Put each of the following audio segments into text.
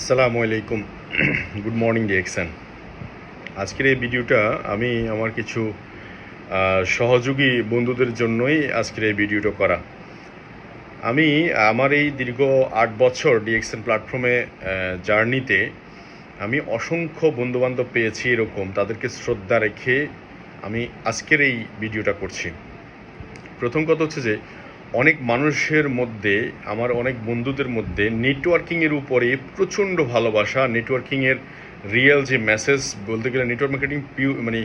আসসালামু আলাইকুম। Good morning DXN আজকের এই ভিডিওটা আমি আমার কিছু সহযোগী বন্ধুদের জন্যই আজকের এই ভিডিওটা করা। আমি আমার এই দীর্ঘ আট বছর ডিএক্সএন প্ল্যাটফর্মে জার্নিতে আমি অসংখ্য বন্ধুবান্ধব পেয়েছি এরকম, তাদেরকে শ্রদ্ধা রেখে আমি আজকের এই ভিডিওটা করছি। প্রথম কথা হচ্ছে যে অনেক মানুষের মধ্যে, আমার অনেক বন্ধুদের মধ্যে নেটওয়ার্কিংয়ের উপরে প্রচণ্ড ভালোবাসা। নেটওয়ার্কিংয়ের রিয়েল যে মেসেজ বলতে গেলে নেটওয়ার্ক মার্কেটিং মানে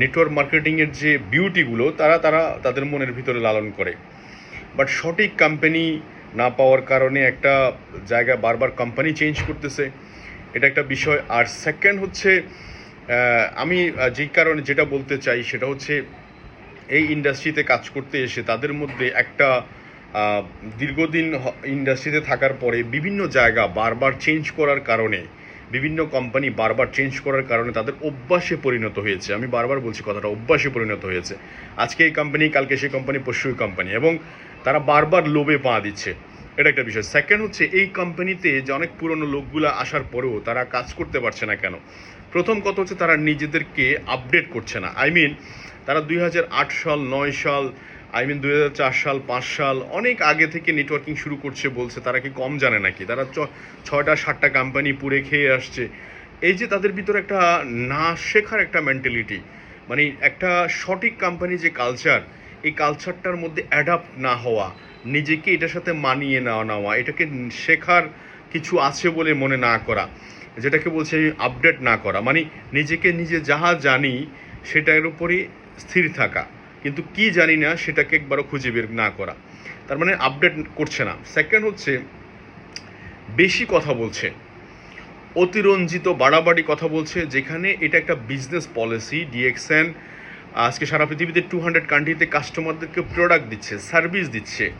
নেটওয়ার্ক মার্কেটিংয়ের যে বিউটিগুলো তারা তারা তাদের মনের ভিতরে লালন করে। বাট সঠিক কোম্পানি না পাওয়ার কারণে একটা জায়গা বারবার কোম্পানি চেঞ্জ করতেছে। এটা একটা বিষয়। আর সেকেন্ড হচ্ছে আমি যেই কারণে যেটা বলতে চাই, সেটা হচ্ছে এই ইন্ডাস্ট্রিতে কাজ করতে এসে তাদের মধ্যে একটা দীর্ঘদিন ইন্ডাস্ট্রিতে থাকার পরে বিভিন্ন জায়গা বারবার চেঞ্জ করার কারণে, বিভিন্ন কোম্পানি বারবার চেঞ্জ করার কারণে তাদের অভ্যাসে পরিণত হয়েছে। আমি বারবার বলছি কথাটা, অভ্যাসে পরিণত হয়েছে। আজকে এই কোম্পানি কালকে সেই কোম্পানি পরশু কোম্পানি এবং তারা বারবার লোভে পা দিচ্ছে। এটা একটা বিষয়। সেকেন্ড হচ্ছে, এই কোম্পানিতে যে অনেক পুরনো লোকগুলো আসার পরেও তারা কাজ করতে পারছে না কেন? প্রথম কথা হচ্ছে তারা নিজেদেরকে আপডেট করছে না। আই মিন তারা দুই হাজার আট সাল, নয় সাল আই মিন দুই হাজার চার সাল, পাঁচ সাল, অনেক আগে থেকে নেটওয়ার্কিং শুরু করছে বলছে। তারা কি কম জানে নাকি? তারা ছয়টা, সাতটা কোম্পানি পুড়ে খেয়ে আসছে। এই যে তাদের ভিতরে একটা না শেখার একটা মেন্টালিটি মানে একটা সঠিক কোম্পানি যে কালচার এই কালচারটার মধ্যে অ্যাডাপ্ট না হওয়া, নিজেকে এটার সাথে মানিয়ে নেওয়া নেওয়া, এটাকে শেখার কিছু আছে বলে মনে না করা, যেটাকে বলছে আপডেট না করা মানে নিজেকে নিজে যাহা জানি, সেটার উপরই স্থির থাকা। কিন্তু কি জানি না, সেটাকে একবারও খুঁজে বের না করা। তার মানে আপডেট করছে না। সেকেন্ড হচ্ছে, বেশি কথা বলছে। অতিরঞ্জিত, বাড়াবাড়ি কথা বলছে, যেখানে এটা একটা বিজনেস পলিসি ডিএক্সএন আজকে সারা পৃথিবীতে টু হান্ড্রেড কান্ট্রিতে কাস্টমারদেরকে প্রোডাক্ট দিচ্ছে সার্ভিস দিচ্ছে।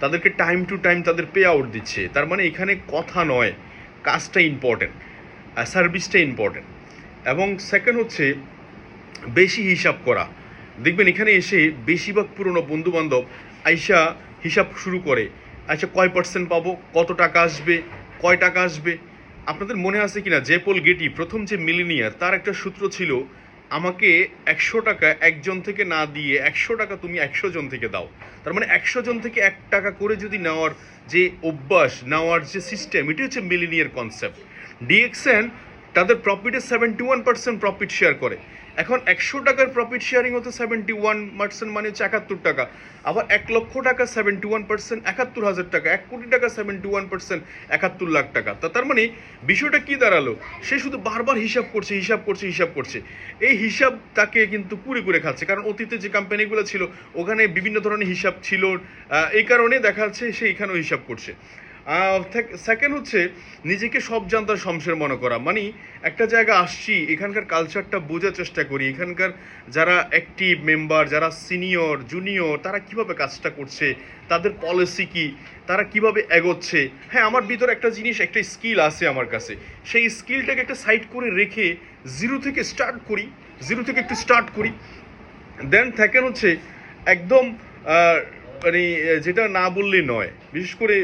তাদেরকে টাইম টু টাইম তাদের পে আউট দিচ্ছে। তার মানে এখানে কথা নয়, কাজটা ইম্পর্টেন্ট সার্ভিসটা ইম্পর্টেন্ট এবং সেকেন্ড হচ্ছে বেশি হিসাব করা। দেখবেন এখানে এসে বেশিরভাগ পুরনো বন্ধু বান্ধব আইসা হিসাব শুরু করে। আচ্ছা কয় পার্সেন্ট পাবো? কত টাকা আসবে? কয় টাকা আসবে? আপনাদের মনে আছে কিনা? জেপল গেটি প্রথম যে মিলিনিয়ার তার একটা সূত্র ছিল, আমাকে একশো টাকা একজন থেকে না দিয়ে একশো টাকা তুমি একশো জন থেকে দাও। তার মানে একশো জন থেকে এক টাকা করে যদি নেওয়ার যে অভ্যাস, নেওয়ার যে সিস্টেম এটি হচ্ছে মিলিনিয়ার কনসেপ্ট ডিএক্সএন তাদের প্রফিটে seventy one percent profit share করে। এখন একশো টাকার প্রফিট শেয়ারিং হতে সেভেন্টি ওয়ান পার্সেন্ট মানে হচ্ছে একাত্তর টাকা। আবার এক লক্ষ টাকা সেভেন্টি ওয়ান পার্সেন্ট একাত্তর হাজার টাকা। এক কোটি টাকা সেভেন্টি ওয়ান পার্সেন্ট একাত্তর লাখ টাকা। তা তার মানে বিষয়টা কি দাঁড়াল? সে শুধু বারবার হিসাব করছে হিসাব করছে হিসাব করছে। এই হিসাব তাকে কিন্তু কুড়ে কুড়ে খাচ্ছে। কারণ অতীতে যে কোম্পানিগুলো ছিল, ওখানে বিভিন্ন ধরনের হিসাব ছিল। এই কারণে দেখা যাচ্ছে সে এখানেও হিসাব করছে। সেকেন্ড হচ্ছে নিজেকে সব জানতার শমশের মনে করা। মানে একটা জায়গা আসছি, এখানকার কালচারটা বোঝার চেষ্টা করি। এখানকার যারা অ্যাক্টিভ মেম্বার যারা সিনিয়র জুনিয়র তারা কীভাবে কাজটা করছে, তাদের পলিসি কি, তারা কীভাবে এগোচ্ছে। হ্যাঁ আমার ভিতরে একটা জিনিস, একটা স্কিল আছে আমার কাছে। সেই স্কিলটাকে একটা সাইড করে রেখে জিরো থেকে স্টার্ট করি জিরো থেকে একটু স্টার্ট করি। দেন থাকেন হচ্ছে একদম মানে যেটা না বললে নয়। বিশেষ করে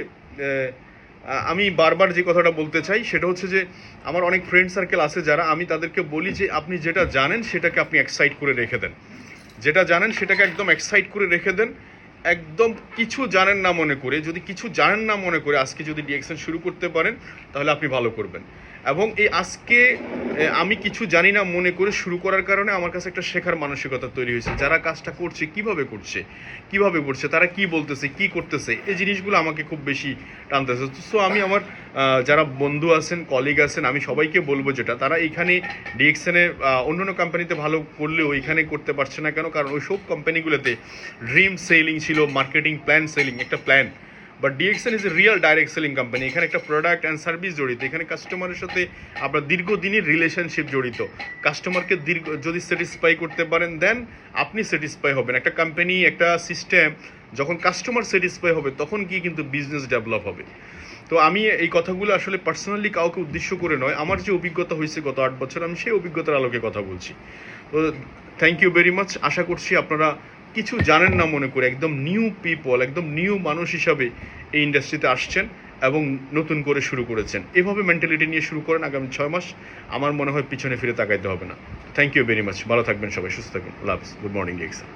আমি বারবার যে কথাটা বলতে চাই, সেটা হচ্ছে যে আমার অনেক ফ্রেন্ড সার্কেল আছে যারা, আমি তাদেরকে বলি যে আপনি যেটা জানেন সেটাকে আপনি এক্সাইট করে রেখে দেন। যেটা জানেন সেটাকে একদম এক্সাইট করে রেখে দেন, একদম কিছু জানেন না মনে করে, যদি কিছু জানেন না মনে করে, আজকে যদি ডিএকশন শুরু করতে পারেন, তাহলে আপনি ভালো করবেন। এবং এই আজকে আমি কিছু জানি না, মনে করে শুরু করার কারণে আমার কাছে একটা শেখার মানসিকতা তৈরি হয়েছে। যারা কাজটা করছে, কীভাবে করছে? কীভাবে করছে? তারা কি বলতেছে? কি করতেছে? এই জিনিসগুলো আমাকে খুব বেশি টানতেছে। সো আমি আমার যারা বন্ধু আছেন কলিগ আছেন, আমি সবাইকে বলব যেটা, তারা এইখানে ডিএক্সএনে অন্য কোম্পানিতে ভালো করলেও এখানে করতে পারছে না কেন? কারণ ওই সব কোম্পানিগুলোতে ড্রিম সেলিং ছিল মার্কেটিং প্ল্যান সেলিং একটা plan but DXN is a real direct selling company এখানে একটা প্রোডাক্ট অ্যান্ড সার্ভিস জড়িত। এখানে কাস্টমারের সাথে আপনার দীর্ঘদিনের রিলেশনশিপ জড়িত। কাস্টমারকে দীর্ঘ, যদি স্যাটিসফাই করতে পারেন দেন আপনি স্যাটিসফাই হবেন। একটা কোম্পানি একটা সিস্টেম যখন কাস্টমার স্যাটিসফাই হবে, তখন কি কিন্তু বিজনেস ডেভেলপ হবে। তো আমি এই কথাগুলো আসলে পার্সোনালি কাউকে উদ্দেশ্য করে নয়। আমার যে অভিজ্ঞতা হয়েছে গত আট বছর, আমি সেই অভিজ্ঞতার আলোকে কথা বলছি। তো থ্যাংক ইউ ভেরি মাচ আশা করছি আপনারা কিছু জানেন না মনে করে, একদম নিউ পিপল একদম নিউ মানুষ হিসাবে এই ইন্ডাস্ট্রিতে আসছেন এবং নতুন করে শুরু করেছেন। এভাবে মেন্টালিটি নিয়ে শুরু করেন আগামী ছয় মাস, আমার মনে হয় পিছনে ফিরে তাকাইতে হবে না। থ্যাংক ইউ ভেরি মাচ ভালো থাকবেন সবাই, সুস্থ থাকবেন। লাভ গুড মর্নিং এক্সাম